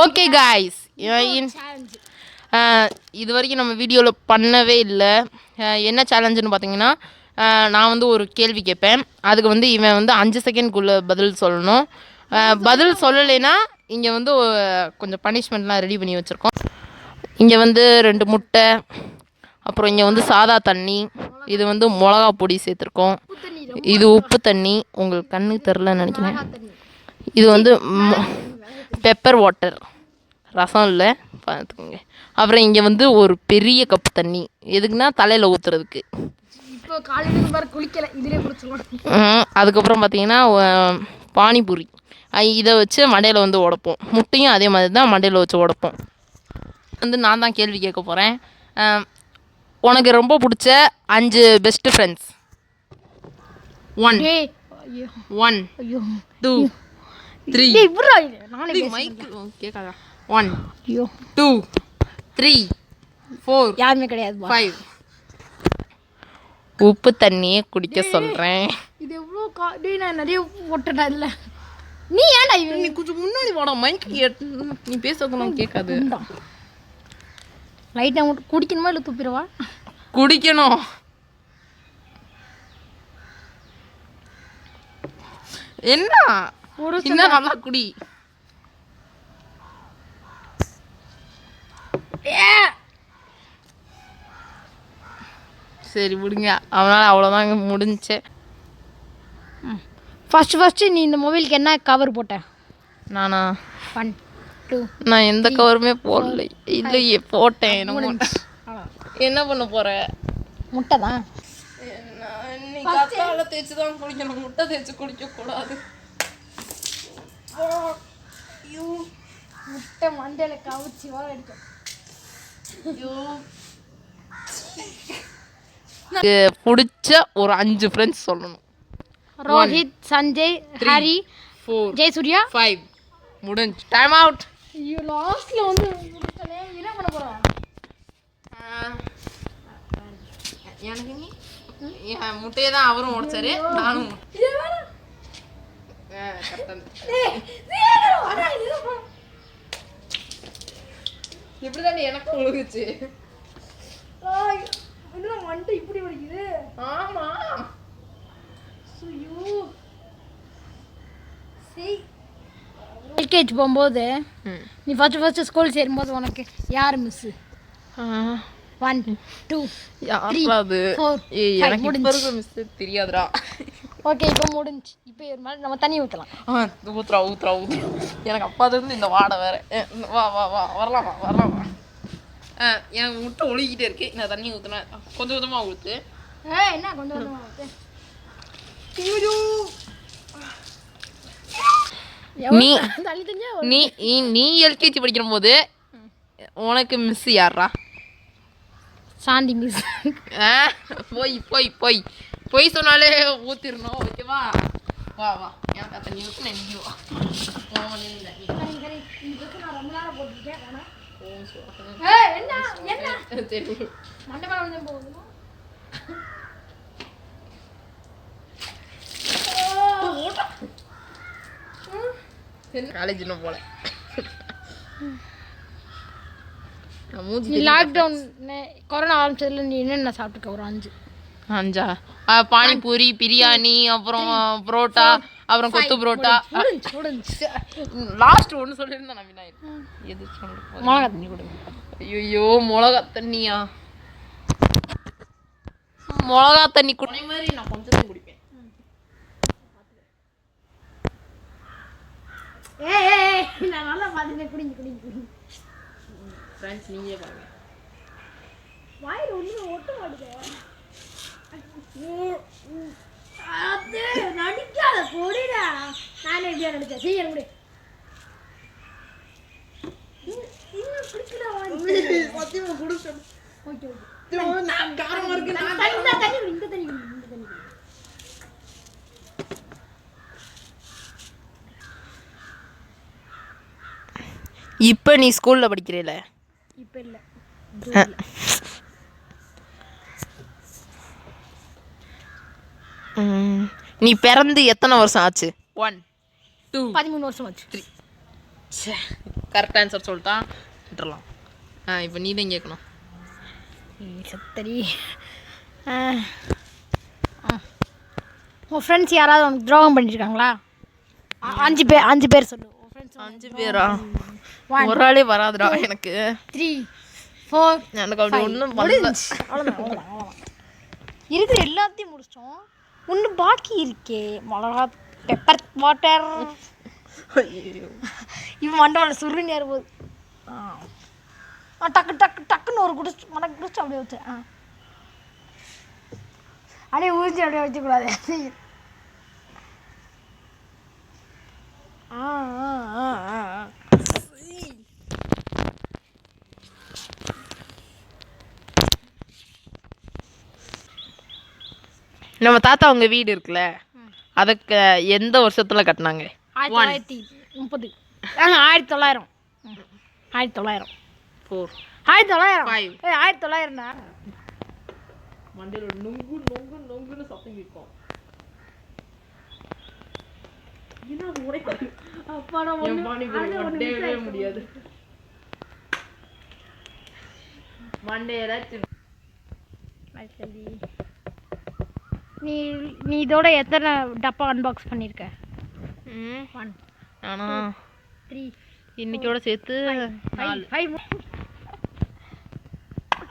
Okay guys இது வரைக்கும் நம்ம வீடியோவில் பண்ணவே இல்லை. என்ன சேலஞ்சுன்னு பார்த்தீங்கன்னா அஹ், நான் வந்து ஒரு கேள்வி கேட்பேன் அதுக்கு வந்து இவன் வந்து அஞ்சு செகண்ட்குள்ளே பதில் சொல்லணும். அஹ், பதில் சொல்லலைன்னா இங்கே வந்து கொஞ்சம் பனிஷ்மெண்ட்லாம் ரெடி பண்ணி வச்சுருக்கோம். இங்கே வந்து ரெண்டு முட்டை அப்புறம் இங்கே வந்து சாதா தண்ணி இது வந்து மிளகா பொடி சேர்த்துருக்கோம். இது உப்பு தண்ணி. உங்களுக்கு கண்ணுக்கு தெரிலன்னு நினைக்கிறேன். இது வந்து பெப்பர் வாட்டர் ரசம் இல்லை. பார்த்துக்கோங்க அப்புறம் இங்கே வந்து ஒரு பெரிய கப் தண்ணி. எதுக்குன்னா தலையில் ஊற்றுறதுக்கு அதுக்கப்புறம் பார்த்தீங்கன்னா பானிபூரி. இதை வச்சு மண்டையில் வந்து உடைப்போம். முட்டையும் அதே மாதிரி தான் மண்டையில் வச்சு உடைப்போம். வந்து நான் தான் கேள்வி கேட்க போகிறேன் உனக்கு ரொம்ப பிடிச்ச அஞ்சு best friends one one two three நானே மைக் கேட்காதா ஒன் டூ த்ரீ ஃபோர் யாருமே கிடையாது. ஃபைவ் உப்பு தண்ணியே குடிக்க சொல்கிறேன் இது எவ்வளோ கா டேய் நான் நிறைய உப்பு போட்டேன்டா இல்ல நீ ஏன்டா இவன் நீ கொஞ்சம் முன்னாடி வாடா மைக் நீ பேசக்கூடாது கேட்காது லைட்டாக மட்டும் குடிக்கணுமா இல்லை துப்பிடுவா? குடிக்கணும். என்ன இன்னும் நல்லா குடி. சரி விடுங்க. அவனால் அவ்வளோதாங்க முடிஞ்சுச்சு ஃபர்ஸ்ட் ஃபர்ஸ்ட் நீ இந்த மொபைலுக்கு என்ன கவர் போட்ட? நானா? ஒன் டூ நான் எந்த கவருமே போடல. இல்லையே போட்டேன் என்னமோ. என்ன பண்ண போற? முட்டை தான். தேய்ச்சி தான் குளிக்கணும். முட்டை தேய்ச்சி குளிக்க கூடாது முட்டை மண்டையில் கவுச்சி வர எடுக்கும் எனக்கு பிடிச்ச ஒரு அஞ்சு ஃப்ரெண்ட்ஸ் சொல்லணும். ரோஹித் சஞ்சய் ஹரி ஃபோர் ஜெயசூர்யா? ஃபைவ் முடிஞ்சு. டைம் அவுட் ஐயோ லாஸ்ட்ல வந்து. என்ன பண்ண போறா? எனக்கு நீ? என் முட்டையை தான் அவரும் உடைச்சாரு நானும் இப்படிதான் எனக்கு ஒழுகுச்சு வந்துட்டு இப்படி வலிக்குது? ஆமா. சரி எல்கேஜி போகும்போது. நீ ஃபர்ஸ்ட் ஃபர்ஸ்ட் ஸ்கூல் சேரும்போது உனக்கு யார் மிஸ் ஆ, ஒன் டூ ஏய் five, எனக்கு இப்ப முடிஞ்சு. இருக்க மிஸ் தெரியாதுடா. ஓகே இப்போ முடிஞ்சு. இப்போ ஒரு மாதிரி நம்ம தண்ணி ஊற்றலாம் ஆ, ஊத்துறா ஊத்துறா ஊத்துறா. எனக்கு அப்பாது இருந்து இந்த வாடை வேற. வா வா வா வரலாம் வா வரலாம் வா. ஆ, எனக்கு முட்டை ஒழுகிட்டே இருக்கு. நான் தண்ணி ஊத்துனேன் கொஞ்சம் கொஞ்சமாக ஊற்று ஏ என்ன நீ தண்ணி தண்ணியா? நீ நீ- நீ எல்கேஜி படிக்கிற போது உனக்கு மிஸ் யாரா சாந்தி மிஸ் ஆ போய் போய் போய். போய் சொன்னாலே ஊத்திடணும் ஓகேவா? வா வா. வா. உன் மண்ணில் தண்ணி. நான் வந்து போகுதுமா காலேஜ் இன்னும் போல. லாக்டவுன் கொரோனா ஆரம்பிச்சதுல நீ என்னென்ன சாப்பிட்டுருக்க? ஒரு அஞ்சு. அஞ்சா? பானிபூரி பிரியாணி அப்புறம் புரோட்டா அப்புறம் கொத்து புரோட்டா. லாஸ்ட் ஒன்று சொல்லியிருந்தேன் நான் விநாயகர். எது சொல்ல மிளகா தண்ணி கொடுங்க ஐயோ மிளகா தண்ணியா? மிளகா தண்ணி குடி. மாதிரி நான் கொஞ்சம் தான் குடிப்பேன் ஏ ஏ நான் நல்லா பார்த்துட்டேன் குடிங்க குடிங்க குடிங்க. ஃப்ரெண்ட்ஸ் நீங்களே பாருங்க. வாயில் ஒன்றும் ஒட்ட மாட்டேங்க அது நடிக்காத பொடிடா. நானே எப்படியா நடிச்சேன். சீக்கிரம் குடி. இப்போ நீ ஸ்கூல்ல படிக்கிறீல? இப்ப இல்ல. நீ பிறந்து எத்தனை வருஷம் ஆச்சு? ஒன் டூ பதிமூணு வருஷம் ஆச்சு. சே கரெக்ட் ஆன்சர் சொல்லிட்டான் விட்டுறலாம். ஆ இப்போ நீ தான் கேட்கணும் சத்தரி உன் ஃப்ரெண்ட்ஸ் யாராவது உனக்கு துரோகம் பண்ணியிருக்காங்களா அஞ்சு பேர் அஞ்சு பேர் சொல்லு. அஞ்சு பேரா? ஒரு ஆளே வராதுடா எனக்கு. த்ரீ ஃபோர் எனக்கு அப்படி ஒன்றும் இருக்கிற எல்லாத்தையும் முடிச்சிட்டோம். ஒன்று பாக்கி இருக்கே. மிளகா பெப்பர் வாட்டர் இவன் மண்டோட சுருன்னு ஏறும்போது ஆ. டக்கு டக்கு டக்குன்னு ஒரு குடிச்சு மடக்கு குடிச்சு அப்படியே வச்சு ஆ. அப்படியே ஊற்றி அப்படியே வச்சுக்கூடாது. ஆ ஆ ஆ ஆ ஆ. நம்ம தாத்தா அவங்க வீடு இருக்குல்ல அதுக்கு எந்த வருஷத்துல கட்டினாங்க? ஆயிரத்தி தொள்ளாயிரத்தி முப்பது. ஆயிரத்தி தொள்ளாயிரம். ஆயிரத்தி தொள்ளாயிரம். ஃபோர் ஆயிரத்தி தொள்ளாயிரம்? ஆயிரத்தி தொள்ளாயிரம்டா. மண்டையில் நொங்கு நொங்கு நொங்குன்னு சத்தம் கேட்கும். முடியாது. நீ நீ இதோட எத்தனை டப்பா அன்பாக்ஸ் பண்ணியிருக்க ஒன் ஆனா த்ரீ இன்னைக்கோட சேர்த்து ஃபைவ்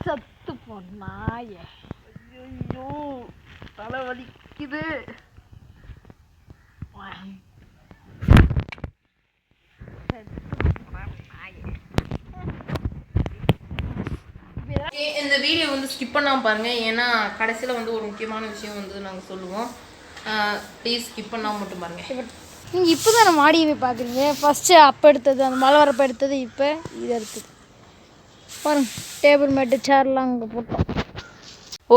சத்து பொண்ணாயே ஐயோ தலை வலிக்குது. இந்த வீடியோ வந்து ஸ்கிப் பண்ணாமல் பாருங்கள் ஏன்னா கடைசியில் வந்து ஒரு முக்கியமான விஷயம் வந்து நாங்கள் சொல்லுவோம். ப்ளீஸ் ஸ்கிப் பண்ணாமல் மட்டும் பாருங்கள் நீங்கள் இப்போ தானே மாடியவே பார்க்குறீங்க. ஃபஸ்ட்டு அப்போ எடுத்தது அந்த மலை வரப்போ எடுத்தது இப்போ இது எடுத்தது. பாருங்க டேபிள் மேட்டு சேர்லாம் அங்கே போட்டோம்.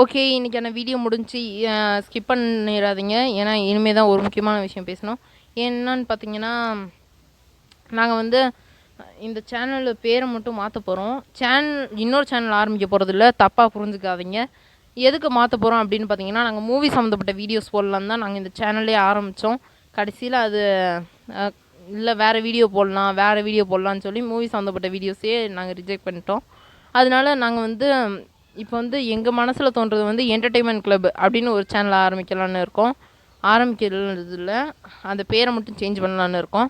ஓகே இன்றைக்கான வீடியோ முடிஞ்சு ஸ்கிப் பண்ணிடாதீங்க. ஏன்னா இனிமேல் தான் ஒரு முக்கியமான விஷயம் பேசணும். என்னன்னு பார்த்தீங்கன்னா நாங்கள் வந்து இந்த சேனல் பேரை மட்டும் மாற்ற போகிறோம் சேனல் இன்னொரு சேனல் ஆரம்பிக்க போகிறதில்ல தப்பாக புரிஞ்சுக்காதீங்க. எதுக்கு மாற்ற போகிறோம் அப்படின்னு பார்த்தீங்கன்னா நாங்கள் மூவி சம்மந்தப்பட்ட வீடியோஸ் போடலாம் தான் நாங்கள் இந்த சேனல்லே ஆரம்பித்தோம் கடைசியில் அது இல்லை வேறு வீடியோ போடலாம் வேறு வீடியோ போடலான்னு சொல்லி மூவி சம்மந்தப்பட்ட வீடியோஸே நாங்கள் ரிஜெக்ட் பண்ணிட்டோம். அதனால நாங்கள் வந்து இப்போ வந்து எங்கள் மனசில் தோன்றது வந்து என்டர்டெயின்மெண்ட் கிளப் அப்படின்னு ஒரு சேனல் ஆரம்பிக்கலான்னு இருக்கோம். ஆரம்பிக்கிறதுல அந்த பேரை மட்டும் சேஞ்ச் பண்ணலான்னு இருக்கோம்.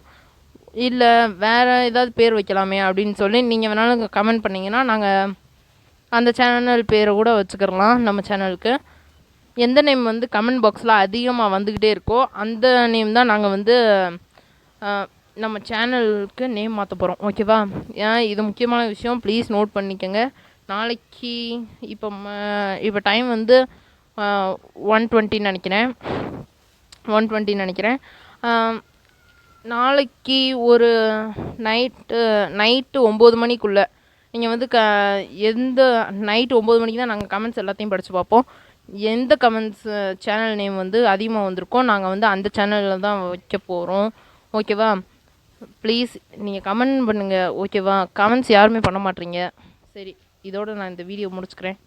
இல்லை வேறு ஏதாவது பேர் வைக்கலாமே அப்படின்னு சொல்லி நீங்கள் வேணாலும் கமெண்ட் பண்ணிங்கன்னா நாங்கள் அந்த சேனல் பேரை கூட வச்சுக்கிறலாம் நம்ம சேனலுக்கு எந்த நேம் வந்து கமெண்ட் பாக்ஸில் அதிகமாக வந்துக்கிட்டே இருக்கோ அந்த நேம் தான் நாங்கள் வந்து நம்ம சேனலுக்கு நேம் மாற்ற போகிறோம் ஓகேவா ஏன்? இது முக்கியமான விஷயம். ப்ளீஸ் நோட் பண்ணிக்கோங்க. நாளைக்கு இப்போ ம- இப்போ டைம் வந்து ஒன் டுவெண்ட்டின்னு நினைக்கிறேன். ஒன் டுவெண்ட்டின்னு நினைக்கிறேன். நாளைக்கு ஒரு நைட்டு நைட்டு ஒம்பது மணிக்குள்ளே. நீங்கள் வந்து க எந்த நைட்டு ஒம்பது மணிக்கு தான் நாங்கள் கமெண்ட்ஸ் எல்லாத்தையும் படித்து பார்ப்போம். எந்த கமெண்ட்ஸ் சேனல் நேம் வந்து அதிகமாக வந்திருக்கோ நாங்கள் வந்து அந்த சேனலில் தான் வைக்க போகிறோம் ஓகேவா ப்ளீஸ் நீங்கள் கமெண்ட் பண்ணுங்கள் ஓகேவா கமெண்ட்ஸ் யாருமே பண்ண மாட்டீங்க. சரி இதோட நான் இந்த வீடியோ முடிச்சுக்கிறேன்.